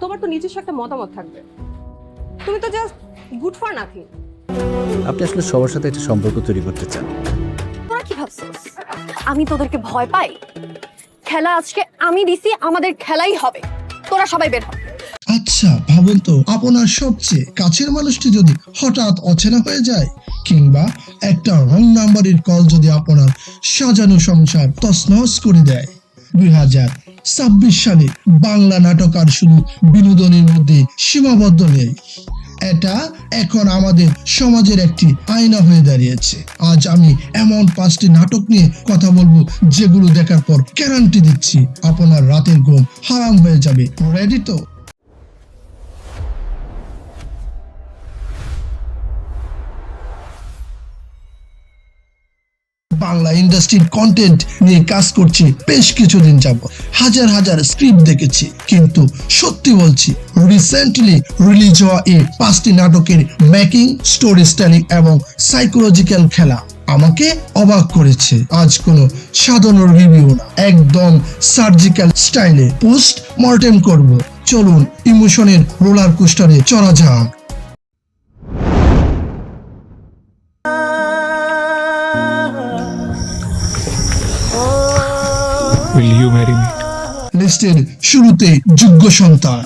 তোমার তো নিজস্ব একটা মতামত থাকবে। তুমি তো জাস্ট গুড ফর নাথিং আপনি আসলে সবার সাথে একটা সম্পর্ক তৈরি করতে চান। তোরা কি ভাবছিস? আমি তোদেরকে ভয় পাই? খেলা আজকে আমি দিছি আমাদের খেলাই হবে। তোরা সবাই বের হ। আচ্ছা ভাবুন তো আপনার সবচেয়ে কাছের মানুষটি যদি হঠাৎ অচেনা হয়ে যায় কিংবা একটা রং নাম্বারের কল যদি আপনার সাজানো সংসার তছনছ করে দেয়। দুই হাজার ছাব্বিশ সালে বাংলা নাটক আর শুধু বিনোদনের মধ্যে সীমাবদ্ধ নেই। এটা এখন আমাদের সমাজের একটি আয়না হয়ে দাঁড়িয়েছে। আজ আমি এমন পাঁচটি নাটক নিয়ে কথা বলব, যেগুলো দেখার পর ক্যারান্টি দিচ্ছি, আপনার রাতের ঘুম হারাম হয়ে যাবে। রেডি তো? বাংলা ইন্ডাস্ট্রির কন্টেন্ট নিয়ে কাজ করছি বেশ কিছুদিন যাব। হাজার হাজার স্ক্রিপ্ট দেখেছি। কিন্তু সত্যি বলছি রিসেন্টলি রিলিজ হওয়া এই পাঁচটি নাটকের মেকিং স্টোরি স্টাইলিং এবং সাইকোলজিক্যাল খেলা আমাকে অবাক করেছে। আজ কোনো সাধারণ রিভিউ না, একদম সার্জিক্যাল স্টাইলে পোস্ট মর্টেম করব। চলুন ইমোশনের রোলার কোস্টারে চড়া যাক। Will you marry me? লিস্টের শুরুতে যোগ্য সন্তান।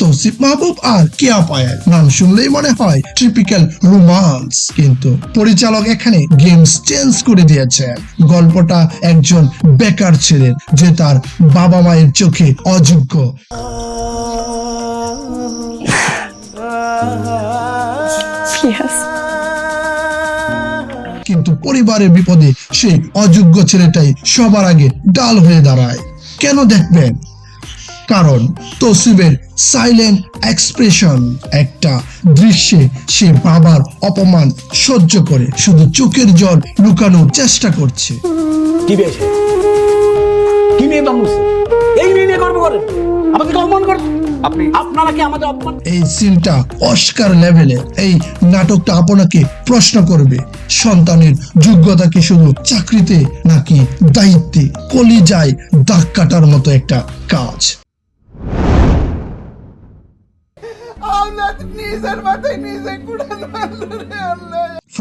তৌসিফ মাহবুব আর কেয়া পায়েল। নাম শুনলেই মনে হয় ট্রিপিক্যাল রোমান্স কিন্তু পরিচালক এখানে গেমস চেঞ্জ করে দিয়েছেন। গল্পটা একজন বেকার ছেলের যে তার বাবা মায়ের চোখে অযোগ্য। কিন্তু পরিবারের বিপদে সেই অযোগ্য ছেলেটাই সবার আগে ডাল হয়ে দাঁড়ায়। কেন দেখবেন? কারণ তসিবের সাইলেন্ট এক্সপ্রেশন একটা দৃশ্যে সে বাবার অপমান সহ্য করে, শুধু চোখের জল লুকানোর চেষ্টা করছে। কি পেয়েছে কি দম বসে এই মেয়ে নিয়ে গর্ব করেন? আমাদেরকে অপমান করেন। আপনি আপনারা কি আমাদের অপমান এই সিনটা অস্কার লেভেলে এই নাটকটা আপনাকে প্রশ্ন করবে। সন্তানের যোগ্যতা কি শুধু চাকরিতে নাকি দায়িত্বে? কলিজায় দাগ কাটার মতো একটা কাজ।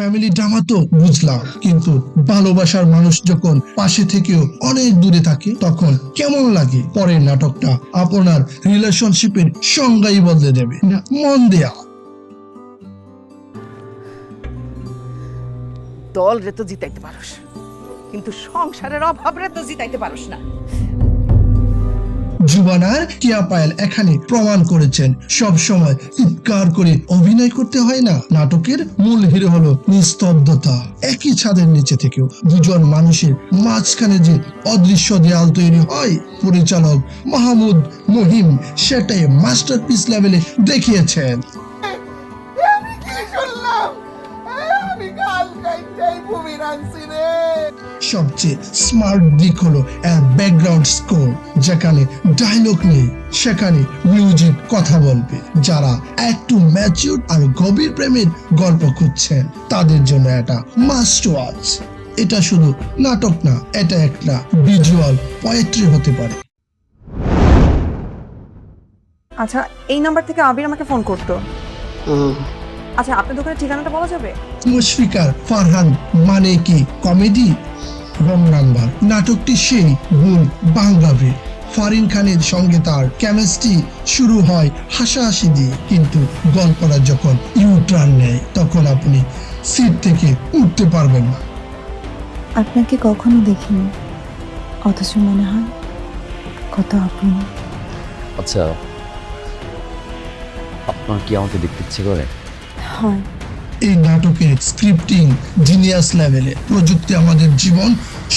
ফ্যামিলি ড্রামা তো বুঝলাম। কিন্তু ভালোবাসার মানুষ যখন পাশে থেকেও অনেক দূরে থাকে, তখন কেমন লাগে? পরের নাটকটা আপনার রিলেশনশিপের সংজ্ঞাই বদলে দেবে। মন দেয়া। দল রে তো জিতাইতে পারস, কিন্তু সংসারের অভাব রে তো জিতাইতে পারস না। জুবানার কিয়া পায়েল এখানে প্রমাণ করেছেন। সব সময় চিৎকার করে অভিনয় করতে হয় না। নাটকের মূল হিরো হলো নিস্তব্ধতা। একই ছাদের নিচে থেকেও দুজন মানুষের মাঝখানে যে অদৃশ্য দেয়াল তৈরি হয়, পরিচালক মাহমুদ মহিম সেটাই মাস্টারপিস লেভেলে দেখিয়েছেন। সবচেয়ে স্মার্ট দিক হলো এর ব্যাকগ্রাউন্ড স্কোর যেখানে ডায়লগ নেই সেখানে মিউজিক কথা বলবে। যারা একটু ম্যাচিউর আর গভীর প্রেমের গল্প খুঁজছেন তাদের জন্য এটা মাস্ট ওয়াচ এটা শুধু নাটক না এটা একটা ভিজুয়াল পোয়েট্রি হতে পারে। আচ্ছা এই নাম্বার থেকে আবির আমাকে ফোন করতো। আচ্ছা আপনার দোকানের ঠিকানাটা বলা যাবে? মুশফিকার ফারহান মানে কি কমেডি রং নাম্বার। নাটকটি সেই ভুল বাংলাবে। ফারিন খানের সঙ্গে তার কেমিস্ট্রি শুরু হয় হাসাহাসি দিয়ে। কিন্তু গল্পটা যখন ইউটার্ন নেয় তখন আপনি সিট থেকে উঠতে পারবেন না। আপনাকে কখনো দেখিনি। অথচ মনে হয় কত আপন। আচ্ছা আপনার কি আমাকে দেখতে ইচ্ছে করে? হয়। এই নাটকের স্ক্রিপ্টিং জিনিয়াস লেভেলে প্রযুক্তি আমাদের জীবন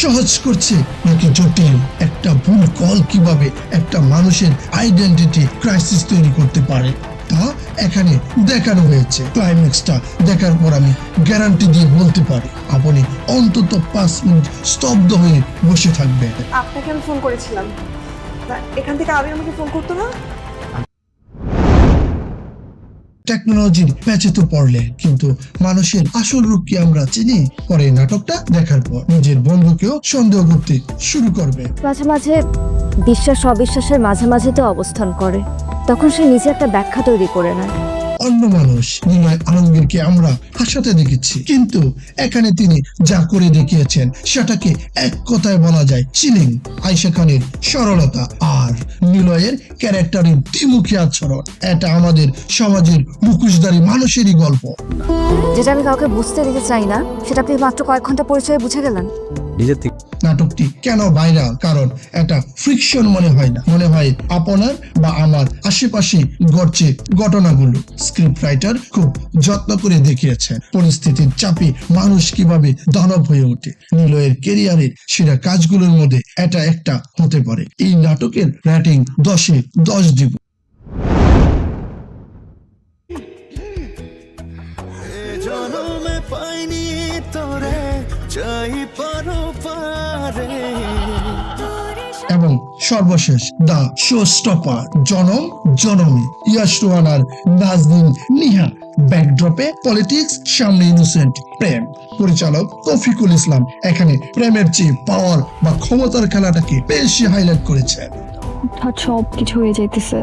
সহজ করছে নাকি জটিল? একটা ভুল কল কীভাবে একটা মানুষের আইডেন্টিটি ক্রাইসিস তৈরি করতে পারে? তা এখানে দেখানো হয়েছে। ক্লাইম্যাক্সটা দেখার পর আমি গ্যারান্টি দিয়ে বলতে পারি, আপনি অন্তত পাঁচ মিনিট স্তব্ধ হয়ে বসে থাকবেন। আপনাকে আমি ফোন করেছিলাম। এখান থেকে আবির আমাকে ফোন করতো না? টেকনোলজির প্যাচে তো পড়লে, কিন্তু মানুষের আসল রূপ কি আমরা চিনি? পরে নাটকটা দেখার পর নিজের বন্ধুকেও সন্দেহ করতে শুরু করবে। মাঝে মাঝে বিশ্বাস অবিশ্বাসের মাঝে মাঝে তো অবস্থান করে। তখন সে নিজে একটা ব্যাখ্যা তৈরি করে নেয়। অন্য মানুষ। নিলয় আলমগীরকে আমরা হাসাতে দেখেছি। কিন্তু এখানে তিনি যা করে দেখিয়েছেন, সেটাকে এক কথায় বলা যায় চিলিং আয়সা খানের সরলতা আর নিলয়ের ক্যারেক্টারের দ্বিমুখী আচরণ। এটা আমাদের সমাজের মুখোশধারী মানুষেরই গল্প। যেটা আমি কাউকে বুঝতে দিতে চাই না, সেটা আপনি মাত্র কয়েক ঘণ্টা পরিচয়ে বুঝে গেলেন। নিজের থেকে নাটকটি কেন ভাইরাল কারণ এটা ফ্রিকশন মনে হয় না। মনে হয় আপনার বা আমার আশেপাশে ঘটছে ঘটনাগুলো। স্ক্রিপ্ট রাইটার খুব যত্ন করে দেখিয়েছেন পরিস্থিতির চাপে মানুষ কীভাবে দানব হয়ে ওঠে। নিলয়ের কেরিয়ারের সেরা কাজগুলোর মধ্যে এটা একটা হতে পারে। এই নাটকের রেটিং দশে দশ দিব। জনমে পাইনি তোরে। চাই পারো পারে। এবং সর্বশেষ দ্য শো স্টপার জনম জনমী নাজনীন নিহা ব্যাকড্রপে পলিটিক্স সামনে ইনোসেন্ট প্রেম। পরিচালক তফিকুল ইসলাম এখানে প্রেমের চেয়ে পাওয়ার বা ক্ষমতার খেলাটাকে বেশি হাইলাইট করেছেন হঠাৎ সব কিছু হয়ে যাইতেছে।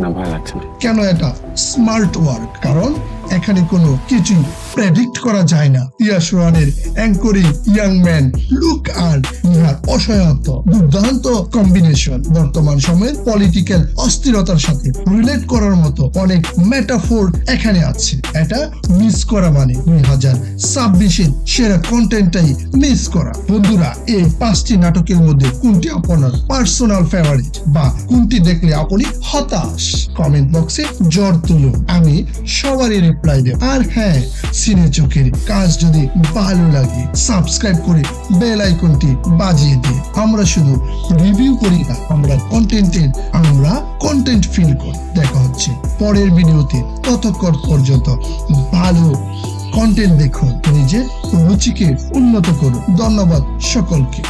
না ভয় লাগছে না। কেন এটা স্মার্ট ওয়ার্ক কারণ এখানে কোনো কিছু প্রেডিক্ট করা যায় না। ইয়াশ রোহানের অ্যাঙ্করিং ইয়াং ম্যান লুক আর নিহার অসহায়ত্ব। দুর্দান্ত কম্বিনেশন বর্তমান সময়ের পলিটিক্যাল অস্থিরতার সাথে রিলেট করার মতো অনেক মেটাফোর এখানে আছে। এটা মিস করা মানে দুই হাজার ছাব্বিশের সেরা কন্টেন্টটাই মিস করা। বন্ধুরা, এই পাঁচটি নাটকের মধ্যে কোনটি আপনার পার্সোনাল ফেভারিট বা কোনটি দেখলে আপনি হতাশ? কমেন্ট বক্সে জ্বর তুলুন। আমি সবারই রিপ্লাই দেব। আর হ্যাঁ সিনে চোখের কাজ যদি ভালো লাগে সাবস্ক্রাইব করে বেল আইকনটি বাজিয়ে দিয়ে আমরা শুধু রিভিউ করি না, আমরা কন্টেন্টের আমরা কন্টেন্ট ফিল করি। দেখা হচ্ছে পরের ভিডিওতে। ততক্ষণ পর্যন্ত ভালো কন্টেন্ট দেখুন, নিজের রুচিকে উন্নত করুন। ধন্যবাদ সকলকে।